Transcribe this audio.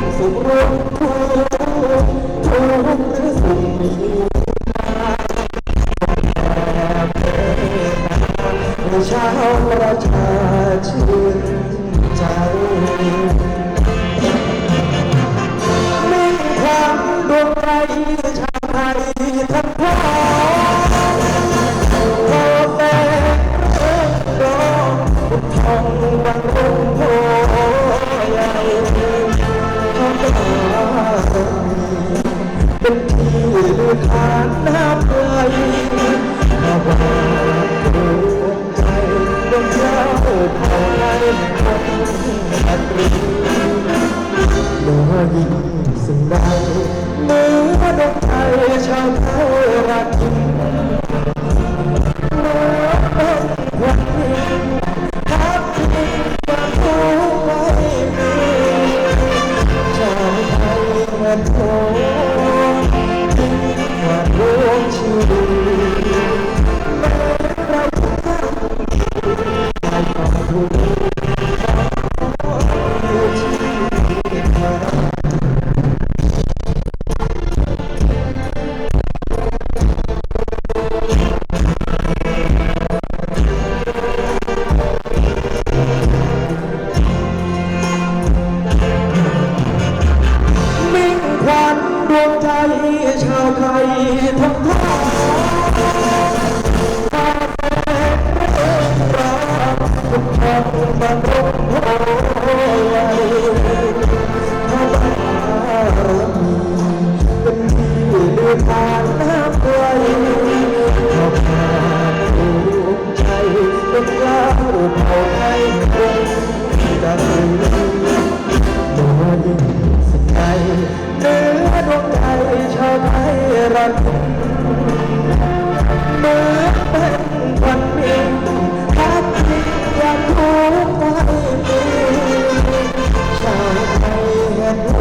นสุขรุ่งทุกทุกหรือสุขมีคุณชาวประชาชื่นใจมิ่ความดวงใจชาวไทยทั้งพลา เป็นที่ทานน้ำใจันเมื่อเป็นวันนี้รักที่ยังคงไม่มีชาวไทยเห็น